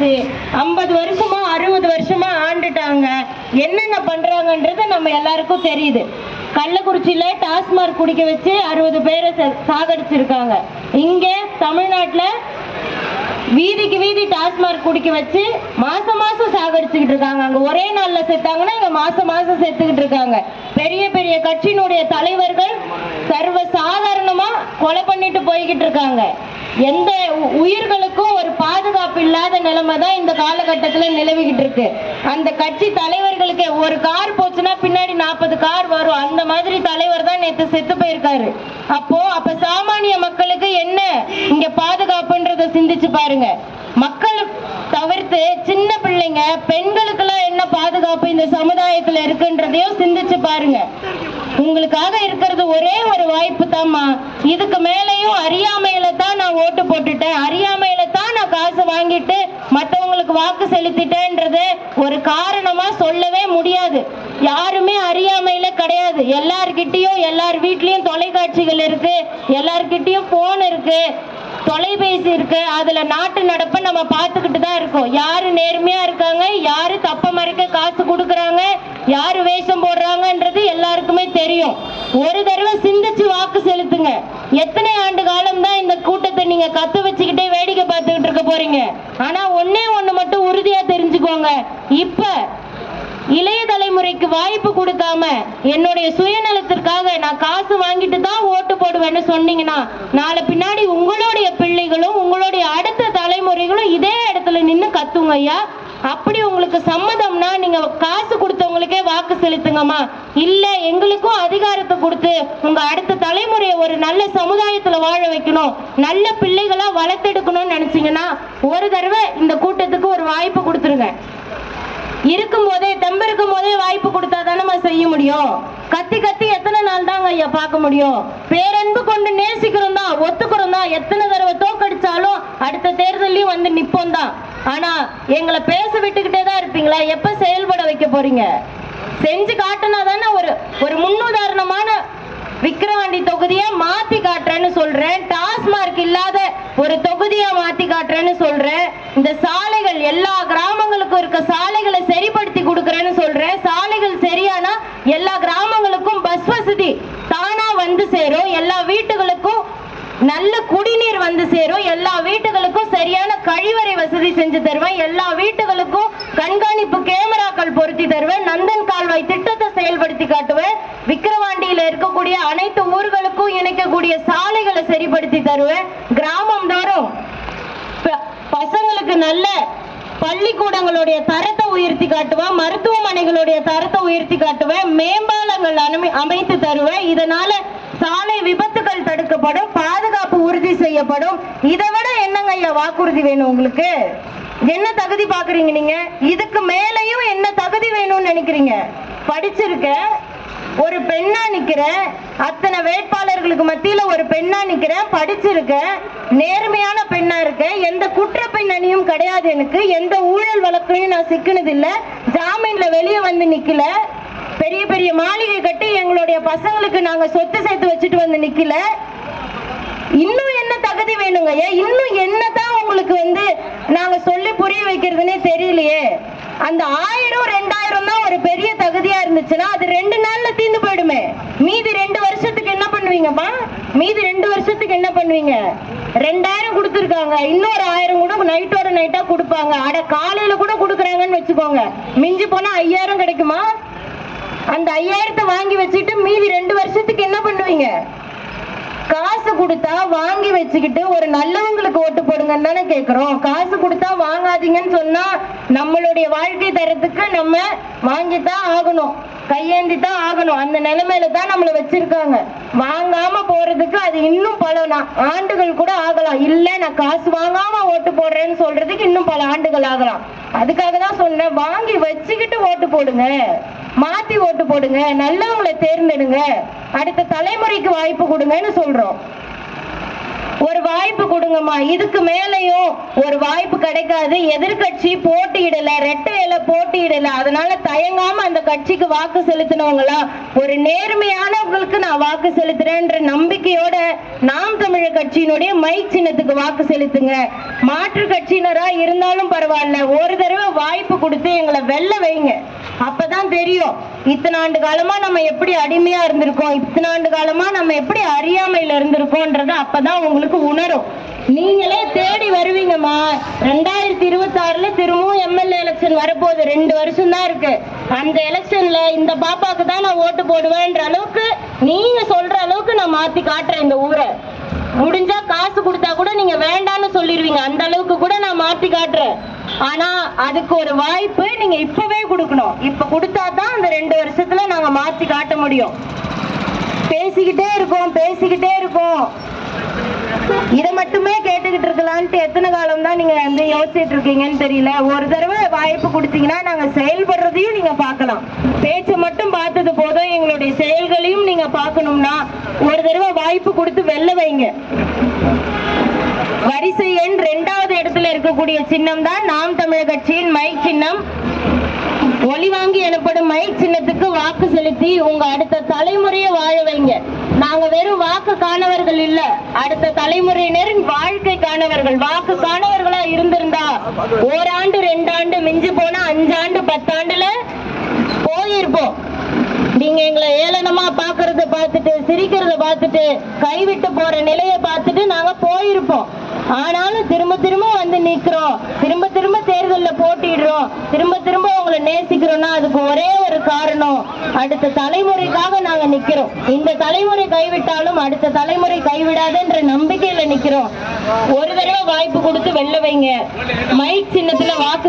ஆச்சு ஐம்பது வருஷமா அறுபது வருஷமா ஆண்டுட்டாங்க. என்னென்ன பண்றாங்கன்றது நம்ம எல்லாருக்கும் தெரியுது. கள்ளக்குறிச்சியில டாஸ்மாக் குடிக்க வச்சு அறுபது பேரை ச- சாகடிச்சிருக்காங்க. இங்க தமிழ்நாட்டில் வீதிக்கு வீதி டாஸ்மாக் குடிக்க வச்சு மாசம் மாசம் சாகடிச்சுக்கிட்டு இருக்காங்க. அங்க ஒரே நாள்ல செத்தாங்கன்னா இங்க மாசம் மாசம் செத்துக்கிட்டு இருக்காங்க. பெரிய பெரிய கட்சியினுடைய தலைவர்கள் சர்வ சாதாரணமா கொலை பண்ணிட்டு போய்கிட்டு இருக்காங்க. எந்த உயிர்களுக்கும் ஒரு பாதுகாப்பு இல்லாத நிலைமை தான் இந்த காலகட்டத்துல நிலவிக்கிட்டு இருக்கு. அந்த கட்சி தலைவர்களுக்கு ஒரு கார் போச்சுன்னா பின்னாடி நாற்பது கார் வரும். அந்த மாதிரி தலைவர் தான் நேத்து செத்து போயிருக்காரு. அப்போ அப்ப சாமானிய மக்களுக்கு என்ன இங்க பாதுகாப்புன்றத சிந்திச்சு பாருங்க. மக்கள் தவிர்த்து சின்ன பிள்ளைங்க பெண்களுக்கெல்லாம் என்ன பாதுகாப்பு இந்த சமுதாயத்துல இருக்குன்றதையும் சிந்திச்சு பாருங்க. உங்களுக்காக இருக்கிறது ஒரே ஒரு வாய்ப்பு தாம்மா. இதுக்கு மேலேயும் அறியாம தான் நான் ஓட்டு போட்டுட்டேன் அறியாமையில தான் நான் காசு வாங்கிட்டு மத்தவங்களுக்கு வாக்கு செலுத்திட்டேன்றது ஒரு காரணமா சொல்லவே முடியாது யாருமே அறியாமையில கிடையாது எல்லார்கிட்டயும் எல்லார் வீட்லேயும் தொலைக்காட்சிகள் இருக்கு எல்லார்கிட்டயும் போன் இருக்கு தொலைபேசி இருக்கு. அதுல நாட்டு நடப்பை நம்ம பார்த்துக்கிட்டு தான் இருக்கோம். யாரு நேர்மையா இருக்காங்க யாரு தப்ப மறைக்க காசு கொடுக்குறாங்க யாரு வேஷம் போடுறாங்கன்றது எல்லாருக்குமே தெரியும். ஒரு தடவை சிந்திச்சு வாக்கு செலுத்துங்க. எத்தனை ஆண்டு காலம் தான் இந்த கூட்டத்தை நீங்க கத்து வச்சுக்கிட்டே வேடிக்கை பார்த்துக்கிட்டு இருக்க போறீங்க? ஆனா ஒன்னே ஒண்ணு மட்டும் உறுதியா தெரிஞ்சுக்கோங்க. இப்ப இளைய தலைமுறைக்கு வாய்ப்பு கொடுக்காம என்னுடைய சுயநலத்திற்காக நான் காசு வாங்கிட்டு தான் ஓட்டு போடுவேன்னு சொன்னீங்கன்னா நாளை பின்னாடி உங்களுடைய பிள்ளைகளும் உங்களுடைய அடுத்த தலைமுறைகளும் இதே இடத்துல நின்று கத்துங்க ஐயா. அப்படி உங்களுக்கு சம்மதம்னா நீங்க காசு கொடுத்தவங்களுக்கே வாக்கு செலுத்துங்கம்மா. இல்ல எங்களுக்கும் அதிகாரத்தை கொடுத்து உங்க அடுத்த தலைமுறையை ஒரு நல்ல சமுதாயத்துல வாழ வைக்கணும். நல்ல பிள்ளைகளா வளர்த்தெடுக்கணும்னு நினைச்சீங்கன்னா ஒரு தடவை இந்த கூட்டத்துக்கு ஒரு வாய்ப்பு கொடுத்துருங்க. இருக்கும் போதே தெம்பு இருக்கும் போதே வாய்ப்பு கொடுத்தா தானே செய்ய முடியும். கத்தி கத்தி எத்தனை நாள் தாங்க ஐயா பார்க்க முடியும். பேரன்பு கொண்டு நேசிக்கிறோம் தான் ஒத்துக்கிறோம் தான் எத்தனை தடவை தோக்கடிச்சாலும் அடுத்த தேர்தலையும் வந்து நிப்போம் தான் ஆனா எங்களை பேச விட்டுக்கிட்டே தான் இருப்பீங்களா? எப்ப செயல்பட வைக்க போறீங்க? செஞ்சு காட்டினா தானே ஒரு ஒரு முன்னுதாரணமான விக்கிரவாண்டி தொகுதியை மாத்தி காட்டுறேன்னு சொல்றேன். டாஸ்மார்க் இல்லாத ஒரு தொகுதியை மாத்தி காட்டுறேன்னு சொல்றேன். இந்த சாலைகள் எல்லா கிராமங்களுக்கும் இருக்க சாலைகளை சரிப்படுத்தி கொடுக்கறேன்னு சொல்றேன் சாலைகள் சரியானா எல்லா கிராமங்களுக்கும் பஸ் வசதி தானா வந்து சேரும். எல்லா வீட்டுகளுக்கும் நல்ல குடிநீர் வந்து சேரும். எல்லா வீட்டுகளுக்கும் சரியான கழிவறை வசதி செஞ்சு தருவேன். எல்லா வீட்டுகளுக்கும் கண்காணிப்பு கேமராக்கள் பொருத்தி தருவேன். நந்தன் கால்வாய் திட்டத்தை செயல்படுத்தி காட்டுவேன். விக்கிரவாண்டியில இருக்கக்கூடிய அனைத்து ஊர்களுக்கும் இணைக்கக்கூடிய சாலைகளை சரிப்படுத்தி தருவேன். கிராமம் தோறும் பசங்களுக்கு நல்ல பள்ளிக்கூடங்களுடைய தரத்தை உயர்த்தி காட்டுவேன். மருத்துவமனைகளுடைய தரத்தை உயர்த்தி காட்டுவேன். மேம்பா அனுமி அமைத்து தருவேன் இதனால சாலை விபத்துகள் தடுக்கப்படும் பாதுகாப்பு உறுதி செய்யப்படும். இதை விட என்னங்க ஐயா வாக்குறுதி வேணும் உங்களுக்கு? என்ன தகுதி பாக்குறீங்க நீங்க? இதுக்கு மேலையும் என்ன தகுதி வேணும்னு நினைக்கிறீங்க? படிச்சிருக்கேன் ஒரு பெண்ணா நிக்கிறேன் அத்தனை வேட்பாளர்களுக்கு மத்தியில ஒரு பெண்ணா நிக்கிறேன் படிச்சிருக்கேன் நேர்மையான பெண்ணா இருக்கேன் எந்த குற்ற பின்னணியும் கிடையாது எனக்கு. எந்த ஊழல் வழக்கையும் நான் சிக்கினது இல்ல ஜாமீன்ல வெளியே வந்து நிக்கல. பெரிய பெரிய மாளிகை கட்டி எங்களுடைய பசங்களுக்கு நாங்க சொத்து சேர்த்து வச்சுட்டு வந்து நிக்கல. இன்னும் என்ன தகுதி வேணுங்க இன்னும் என்னதான் உங்களுக்கு வந்து நாங்க சொல்லி புரிய வைக்கிறதுனே தெரியலையே. அந்த ஆயிரம் ரெண்டாயிரம் தான் ஒரு பெரிய தகுதியா இருந்துச்சுன்னா அது ரெண்டு நாள்ல தீர்ந்து போயிடுமே. மீதி ரெண்டு வருஷத்துக்கு என்ன பண்ணுவீங்கம்மா மீதி ரெண்டு வருஷத்துக்கு என்ன பண்ணுவீங்க? ரெண்டாயிரம் கொடுத்துருக்காங்க. இன்னொரு ஆயிரம் கூட நைட்டோட நைட்டா கொடுப்பாங்க. அட காலையில கூட கொடுக்குறாங்கன்னு வச்சுக்கோங்க. மிஞ்சி போனா ஐயாயிரம் கிடைக்குமா? அந்த ஐயாயிரத்தை வாங்கி வச்சுட்டு மீதி ரெண்டு வருஷத்துக்கு என்ன பண்ணுவீங்க? காசு கொடுத்தா வாங்கி வச்சுக்கிட்டு ஒரு நல்லவங்களுக்கு ஓட்டு போடுங்கன்னு தானே கேட்குறோம் காசு கொடுத்தா வாங்காதீங்கன்னு சொன்னா நம்மளுடைய வாழ்க்கை தரத்துக்கு நம்ம வாங்கித்தான் ஆகணும். கையேந்தி தான் ஆகணும். அந்த நிலைமையில தான் நம்மளை வச்சிருக்காங்க. வாங்காம போறதுக்கு அது இன்னும் பல ஆண்டுகள் கூட ஆகலாம். இல்ல நான் காசு வாங்காம ஓட்டு போடுறேன்னு சொல்றதுக்கு இன்னும் பல ஆண்டுகள் ஆகலாம். அதுக்காக தான் சொன்னேன். வாங்கி வச்சுக்கிட்டு ஓட்டு போடுங்க. மாத்தி ஓட்டு போடுங்க நல்லவங்களை தேர்ந்தெடுங்க அடுத்த தலைமுறைக்கு வாய்ப்பு கொடுங்கன்னு சொல்றோம். ஒரு வாய்ப்பு கொடுங்கம்மா இதுக்கு மேலையும் ஒரு வாய்ப்பு கிடைக்காது. எதிர்கட்சி போட்டியிடல ரெட்டை இலை போட்டியிடல அதனால தயங்காம அந்த கட்சிக்கு வாக்கு செலுத்தினவங்களா ஒரு நேர்மையான உங்களுக்கு நான் வாக்கு செலுத்துறேன்ற நம்பிக்கையோட நாம் தமிழர் கட்சியினுடைய மைக் சின்னத்துக்கு வாக்கு செலுத்துங்க. மாற்று கட்சியினரா இருந்தாலும் பரவாயில்ல. ஒரு தடவை வாய்ப்பு கொடுத்து எங்களை வெல்ல வைங்க. அப்பதான் தெரியும். இத்தனை ஆண்டு காலமா நம்ம எப்படி அடிமையா இருந்திருக்கோம். இத்தனை ஆண்டு காலமா நம்ம எப்படி அறியாமையில இருந்திருக்கோம்ன்றது அப்பதான் உங்களுக்கு உணரும். நீங்களே தேடி வருவீங்கம்மா. ரெண்டாயிரத்தி இருபத்தி ஆறுல திரும்ப எலெக்ஷன் வரப்போகுது ரெண்டு வருஷம் தான் இருக்கு. அந்த எலெக்ஷன்ல இந்த பாப்பாக்கு தான் நான் ஓட்டு போடுவேன்ற அளவுக்கு நீங்க சொல்ற அளவுக்கு நான் மாத்தி காட்டுறேன் இந்த ஊரை. முடிஞ்சா காசு கொடுத்தா கூட நீங்க வேண்டாம்னு சொல்லிடுவீங்க. அந்த அளவுக்கு கூட நான் மாத்தி காட்டுறேன். ஆனா அதுக்கு ஒரு வாய்ப்பு நீங்க இப்பவே கொடுக்கணும். இப்ப கொடுத்தா தான் அந்த ரெண்டு வருஷத்துல நாங்க மாத்தி காட்ட முடியும். பேசிக்கிட்டே இருக்கோம் பேசிக்கிட்டே இருக்கோம். இதை மட்டும் எத்தனை காலம் தான் நீங்க வந்து யோசிச்சுட்டு இருக்கீங்கன்னு தெரியல. ஒரு தடவை வாய்ப்பு கொடுத்தீங்கன்னா நாங்க செயல்படுறதையும் நீங்க பார்க்கலாம். பேச்சை மட்டும் பார்த்தது போதும். எங்களுடைய செயல்களையும் நீங்க பார்க்கணும்னா ஒரு தடவை வாய்ப்பு கொடுத்து வெல்ல வைங்க. வரிசை எண் ரெண்டாவது இடத்துல இருக்கக்கூடிய சின்னம் தான் நாம் தமிழர் கட்சியின் மை சின்னம். ஒளி வாங்கி எனப்படும் மை சின்னத்துக்கு வாக்கு செலுத்தி உங்க அடுத்த தலைமுறையை வாழ வைங்க. நாங்க வெறும் வாக்கு காணவர்கள் இல்ல. அடுத்த தலைமுறையினரின் வாழ்க்கை காணவர்கள். வாக்கு காணவர்களா இருந்திருந்தா ஓராண்டு ரெண்டாண்டு மிஞ்சி போனா அஞ்சாண்டு பத்தாண்டுல போயிருப்போம். நீங்க எங்களை ஏளனமா பாக்குறத பார்த்துட்டு சிரிக்கிறத பார்த்துட்டு கைவிட்டு போற நிலையை பார்த்துட்டு நாங்க போயிருப்போம். ஆனாலும் திரும்ப திரும்ப வந்து நிற்கிறோம் திரும்ப திரும்ப தேர்தலில் போட்டிடுறோம் திரும்ப திரும்ப உங்களை நேசிக்கிறோம்னா அதுக்கு ஒரே ஒரு காரணம் அடுத்த தலைமுறைக்காக நாங்கள் நிற்கிறோம் இந்த தலைமுறை கைவிட்டாலும் அடுத்த தலைமுறை கைவிடாதுன்ற நம்பிக்கையில் நிற்கிறோம் ஒரு தடவை வாய்ப்பு கொடுத்து வெல்ல வைங்க. மைக் சின்னத்தில் வாக்கு